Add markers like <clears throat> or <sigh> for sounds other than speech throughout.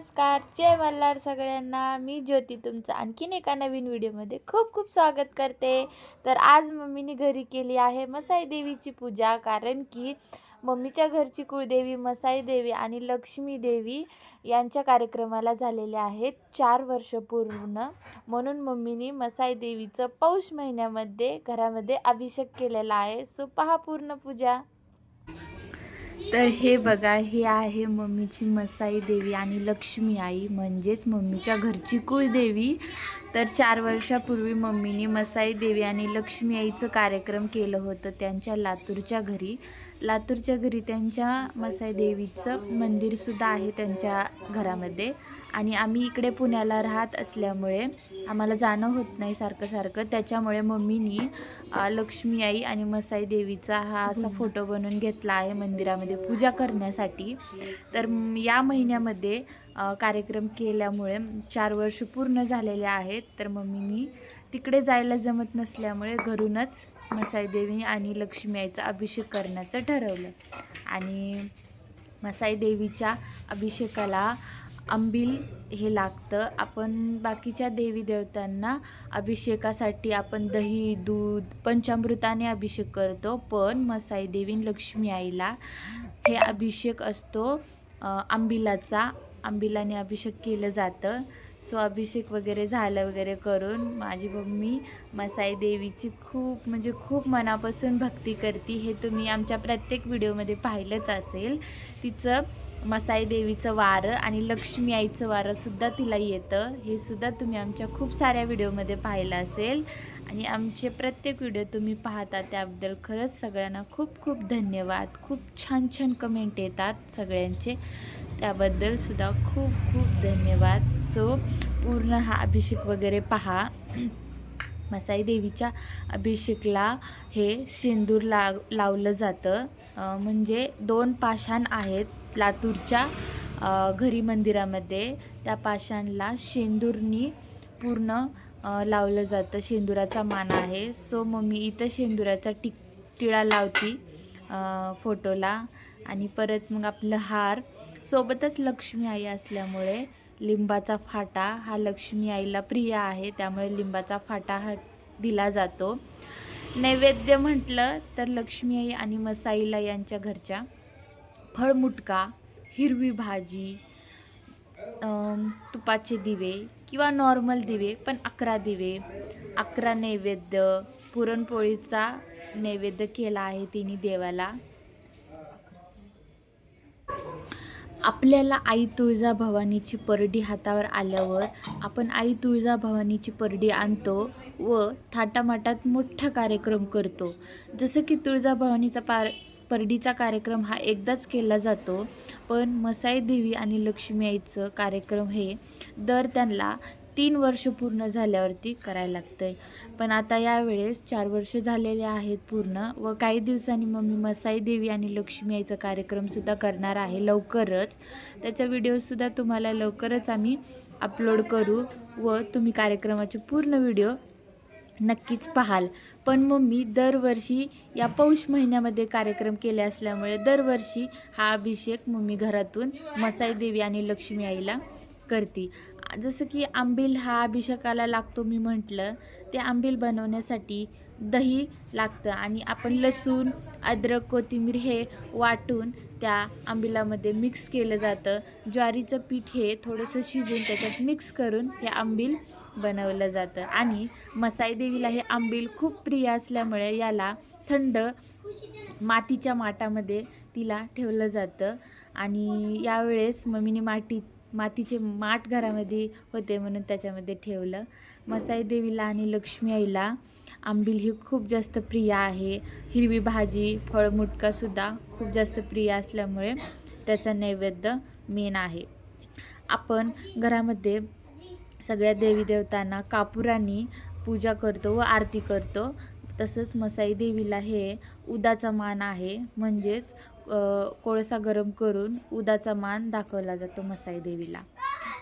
नमस्कार जय मल्हार सगळ्यांना. मी ज्योती तुमचं आणखीन एका नवीन व्हिडिओमध्ये खूप खूप स्वागत करते. तर आज मम्मीने घरी केली आहे मसाई देवीची पूजा कारण की मम्मीच्या घरची कुळदेवी मसाई देवी आणि लक्ष्मी देवी यांच्या कार्यक्रमाला झालेले आहेत चार वर्ष पूर्ण. म्हणून मम्मीने मसाई देवीचं पौष महिन्यामध्ये घरामध्ये अभिषेक केलेला आहे. सो पहा पूर्ण पूजा. तर हे बघा हे आहे मम्मीची मसाई देवी आणि लक्ष्मी आई म्हणजेच मम्मीच्या घरची कुळदेवी. तर चार वर्षापूर्वी मम्मीने मसाई देवी आणि लक्ष्मी आईचं कार्यक्रम केलं होतं त्यांच्या लातूरच्या घरी. लातूरच्या घरी त्यांच्या मसाई देवीचं मंदिरसुद्धा आहे त्यांच्या घरामध्ये. आणि आम्ही इकडे पुण्याला राहत असल्यामुळे आम्हाला जाणं होत नाही सारखं सारखं. त्याच्यामुळे मम्मीनी लक्ष्मी आई आणि मसाई देवीचा हा असा फोटो बनवून घेतला आहे मंदिरामध्ये पूजा करण्यासाठी. तर या महिन्यामध्ये कार्यक्रम केल्यामुळे चार वर्ष पूर्ण झालेले आहेत. तर मम्मीनी तिकडे जायला जमत नसल्यामुळे घरूनच मसाई देवी आणि लक्ष्मी आईचा अभिषेक करण्याचं ठरवलं. आणि मसाई देवीच्या अभिषेकाला आंबील हे लागतं. आपण बाकीच्या देवी देवतांना अभिषेकासाठी आपण दही दूध पंचामृताने अभिषेक करतो. पण मसाई देवी लक्ष्मी आईला हे अभिषेक असतो आंबिलाचा आंबिलाने अभिषेक केलं जातं. सो अभिषेक वगैरे झालं वगैरे करून माझी मम्मी मसाई देवीची खूप म्हणजे खूप मनापासून भक्ती करते. हे तुम्ही आमच्या प्रत्येक व्हिडिओमध्ये पाहिलंच असेल. तिचं मसाई देवीचं वारं आणि लक्ष्मी आईचं वारंसुद्धा तिला येतं. हे सुद्धा तुम्ही आमच्या खूप साऱ्या व्हिडिओमध्ये पाहिलं असेल. आणि आमचे प्रत्येक व्हिडिओ तुम्ही पाहता त्याबद्दल खरंच सगळ्यांना खूप खूप धन्यवाद. खूप छान छान कमेंट येतात सगळ्यांचे. त्याबद्दल सुद्धा खूप खूप धन्यवाद. सो पूर्ण हा अभिषेक वगैरे पहा. <clears throat> मसाई देवीच्या अभिषेकला हे शेंदूर लाव लावलं जातं. म्हणजे दोन पाषाण आहेत लातूरच्या घरी मंदिरामध्ये. त्या पाषाणला शेंदूरनी पूर्ण लावलं जातं. शेंदुराचा मान आहे. सो मग मी इथं शेंदुराचा टिक टिळा लावती फोटोला. आणि परत मग आपलं हार. सोबतच लक्ष्मी आई असल्यामुळे लिंबाचा फाटा हा लक्ष्मी आईला प्रिय आहे त्यामुळे लिंबाचा फाटा हा दिला जातो. नैवेद्य म्हटलं तर लक्ष्मी आई आणि मसाईला यांच्या घरच्या फळमुटका हिरवी भाजी तुपाचे दिवे किंवा नॉर्मल दिवे पण अकरा दिवे अकरा नैवेद्य पुरणपोळीचा नैवेद्य केला आहे तिने देवाला. आपल्याला आई तुळजाभवानीची परडी हातावर आल्यावर आपण आई तुळजाभवानीची परडी आणतो व थाटामाटात मोठा कार्यक्रम करतो. जसं की तुळजाभवानीचा पार परडीचा कार्यक्रम हा एकदाच केला जातो पण मसाई देवी आणि लक्ष्मी आईचं कार्यक्रम हे दर त्यांना तीन वर्ष पूर्ण झाल्यावरती करायला लागतं आहे पण आता यावेळेस चार वर्ष झालेले आहेत पूर्ण व काही दिवसांनी मम्मी मसाई देवी आणि लक्ष्मी आईचा कार्यक्रमसुद्धा करणार आहे लवकरच. त्याचा व्हिडिओसुद्धा तुम्हाला लवकरच आम्ही अपलोड करू व तुम्ही कार्यक्रमाचे पूर्ण व्हिडिओ नक्कीच पाहाल. पण मम्मी दरवर्षी या पौष महिन्यामध्ये कार्यक्रम केले असल्यामुळे दरवर्षी हा अभिषेक मम्मी घरातून मसाई देवी आणि लक्ष्मी आईला करते. जसं की आंबील हा अभिषेकाला लागतो मी म्हटलं ते आंबील बनवण्यासाठी दही लागतं आणि आपण लसूण अद्रक कोथिंबीर हे वाटून त्या आंबिलामध्ये मिक्स केलं जातं. ज्वारीचं पीठ हे थोडंसं शिजून त्याच्यात मिक्स करून हे आंबील बनवलं जातं. आणि मसाई देवीला हे आंबील खूप प्रिय असल्यामुळे याला थंड मातीच्या माटामध्ये तिला ठेवलं जातं. आणि यावेळेस मम्मीने माटीत मातीचे माठ घरामध्ये होते म्हणून त्याच्यामध्ये ठेवलं. मसाई देवीला आणि लक्ष्मी आईला आंबील ही खूप जास्त प्रिय आहे. हिरवी भाजी फळमुटकासुद्धा खूप जास्त प्रिय असल्यामुळे त्याचा नैवेद्य मेन आहे. आपण घरामध्ये सगळ्या देवी देवतांना कापुरांनी पूजा करतो व आरती करतो. तसंच मसाई देवीला हे उदाचा मान आहे. म्हणजेच कोळसा गरम करून उदाचा मान दाखवला जातो मसाई देवीला.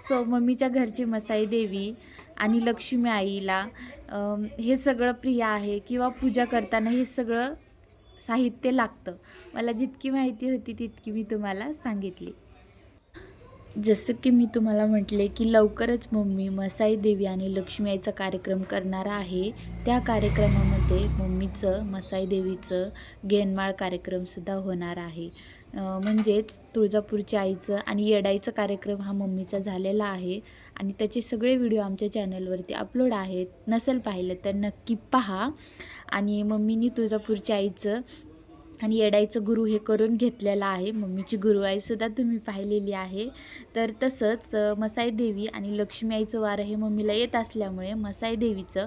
सो मम्मीच्या घरची मसाई देवी आणि लक्ष्मी आईला हे सगळं प्रिय आहे किंवा पूजा करताना हे सगळं साहित्य लागतं. मला जितकी माहिती होती तितकी मी तुम्हाला सांगितली. जसं की मी तुम्हाला म्हटले की लवकरच मम्मी मसाई देवी आणि लक्ष्मी आईचा कार्यक्रम करणार आहे. त्या कार्यक्रमामध्ये मम्मीचं मसाई देवीचं गेनमाळ कार्यक्रमसुद्धा होणार आहे. म्हणजेच तुळजापूरच्या आईचं आणि येडाईचं कार्यक्रम हा मम्मीचा झालेला आहे आणि त्याचे सगळे व्हिडिओ आमच्या चॅनलवरती अपलोड आहेत. नसेल पाहिलं तर नक्की पहा. आणि मम्मीनी तुळजापूरच्या आईचं आणि येडाईचं गुरु हे करून घेतलेलं आहे. मम्मीची गुरुआईसुद्धा तुम्ही पाहिलेली आहे. तर तसंच मसाई देवी आणि लक्ष्मी आईचं वारं हे मम्मीला येत असल्यामुळे मसाई देवीचं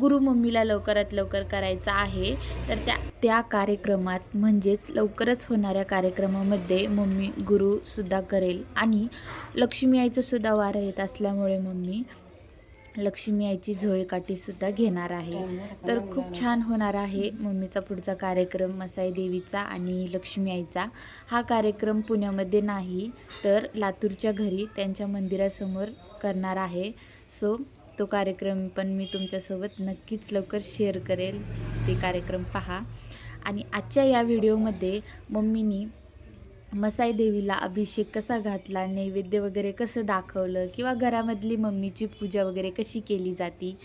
गुरु मम्मीला लवकरात लवकर करायचं आहे. तर त्या त्या कार्यक्रमात म्हणजेच लवकरच होणाऱ्या कार्यक्रमामध्ये मम्मी गुरुसुद्धा करेल. आणि लक्ष्मी आईचंसुद्धा वारं येत असल्यामुळे मम्मी लक्ष्मी आईची झोळीकाठीसुद्धा घेणार आहे. तर खूप छान होणार आहे मम्मीचा पुढचा कार्यक्रम मसाई देवीचा आणि लक्ष्मी आईचा हा कार्यक्रम पुण्यामध्ये नाही तर लातूरच्या घरी त्यांच्या मंदिरासमोर करणार आहे. सो तो कार्यक्रम पण मी तुमच्यासोबत नक्कीच लवकर शेअर करेल. ते कार्यक्रम पहा. आणि आजच्या या व्हिडिओमध्ये मम्मीनी मसाई देवीला अभिषेक कसा घातला नैवेद्य वगैरे कसं दाखवलं किंवा घरामधली मम्मीची पूजा वगैरे कशी केली जाती?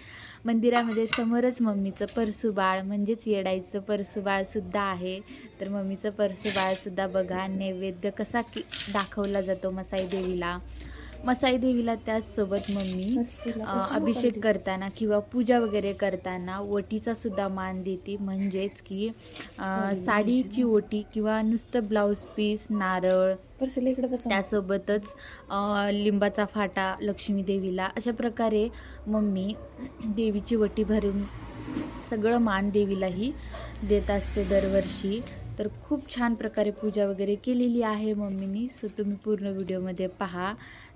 मंदिरामध्ये समोरच मम्मीचं परसुबाळ म्हणजेच येडाईचं परसुबाळसुद्धा आहे. तर मम्मीचं परसुबाळसुद्धा बघा नैवेद्य कसा की दाखवला जातो मसाई देवीला. मसाई देवीला त्याचसोबत मम्मी अभिषेक करताना किंवा पूजा वगैरे करताना ओटीचा सुद्धा मान देते. म्हणजेच की अ, साडीची ओटी किंवा नुसतं ब्लाऊज पीस नारळ त्यासोबतच लिंबाचा फाटा लक्ष्मी देवीला अशा प्रकारे मम्मी देवीची वटी भरून सगळं मान देवीलाही देत असते दरवर्षी. तर खूप छान प्रकारे पूजा वगैरे केलेली आहे मम्मीनी. सो तुम्ही पूर्ण व्हिडिओमध्ये पहा.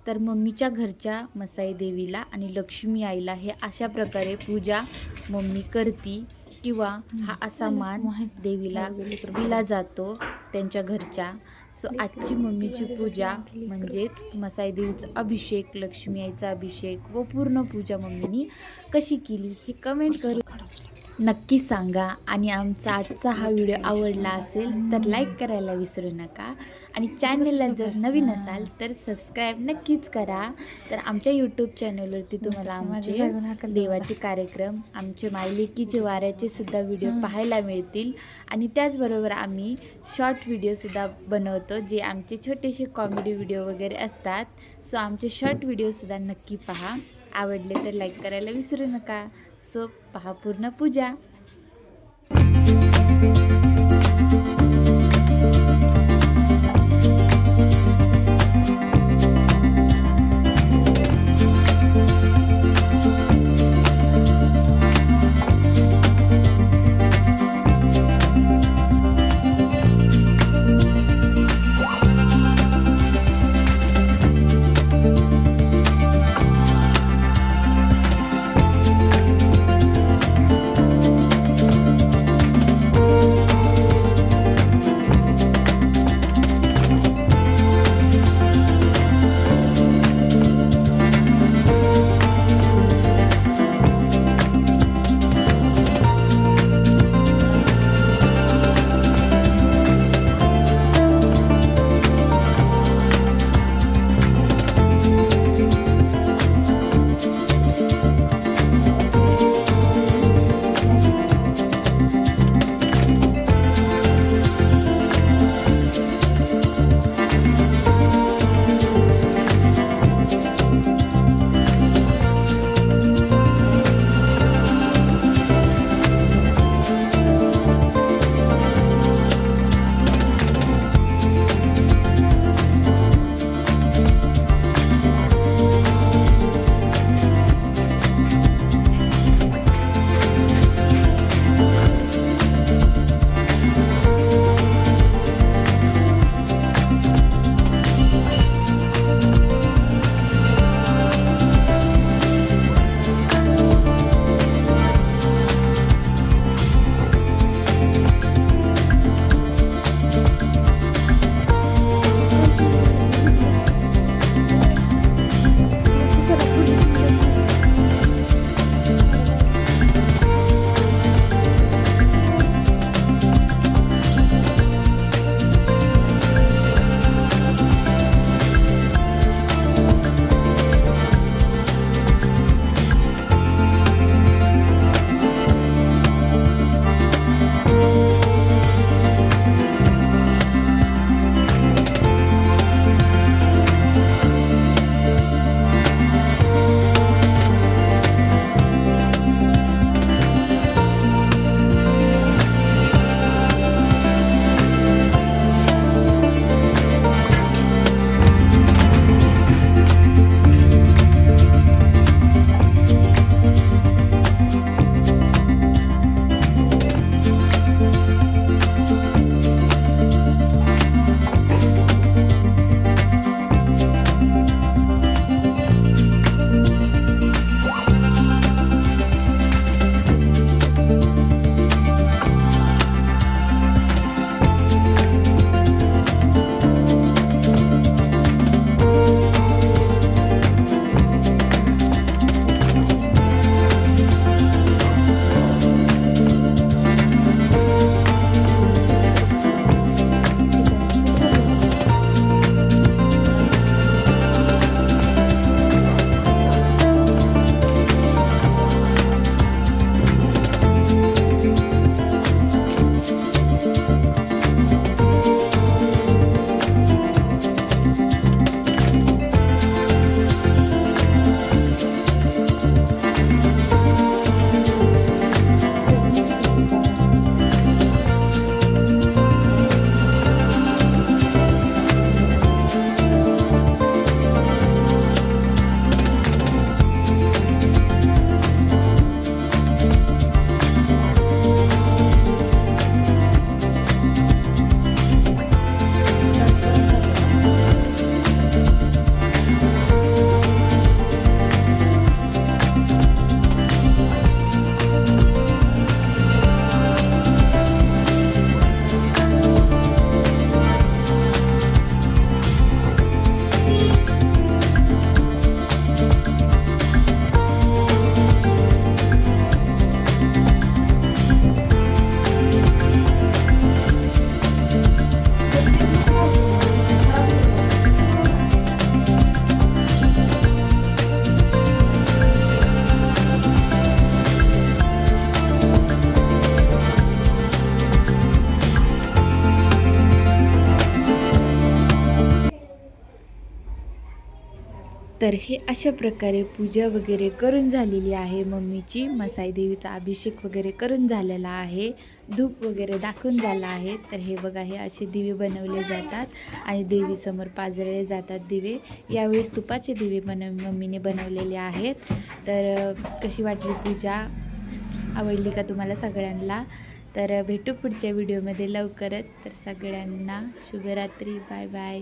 तर मम्मीच्या घरच्या मसाई देवीला आणि लक्ष्मी आईला हे अशा प्रकारे पूजा मम्मी करती किंवा हा असा मान देवीला दिला जातो त्यांच्या घरच्या. सो आजची मम्मीची पूजा म्हणजेच मसाई देवीचा अभिषेक लक्ष्मी आईचा अभिषेक व पूर्ण पूजा मम्मीनी कशी केली हे कमेंट करू. नक्की सांगा. आणि आमचा आजचा हा व्हिडिओ आवडला असेल तर लाईक करायला विसरू नका. आणि चॅनलला जर नवीन असाल तर सबस्क्राईब नक्कीच करा. तर आमच्या यूट्यूब चॅनलवरती तुम्हाला आमचे देवाचे कार्यक्रम आमचे मायलेकीचे वाऱ्याचे सुद्धा व्हिडिओ पाहायला मिळतील. आणि त्याचबरोबर आम्ही शॉर्ट व्हिडिओसुद्धा होतो. जे आमचे छोटेसे कॉमेडी व्हिडिओ वगैरे असतात. सो आमचे शॉर्ट व्हिडिओसुद्धा नक्की पहा. आवडले तर लाईक करायला विसरू नका. सो पहा पूर्ण पूजा. तर हे अशा प्रकारे पूजा वगैरे करून झालेली आहे. मम्मीची मसाई देवीचा अभिषेक वगैरे करून झालेला आहे. धूप वगैरे दाखवून झाला आहे. तर हे बघा हे असे दिवे बनवले जातात आणि देवीसमोर पाजळले जातात दिवे. यावेळेस तुपाचे दिवे बनव मम्मीने बनवलेले आहेत. तर कशी वाटली पूजा? आवडली का तुम्हाला सगळ्यांना? तर भेटू पुढच्या व्हिडिओमध्ये लवकरच. तर सगळ्यांना शुभरात्री. Bye bye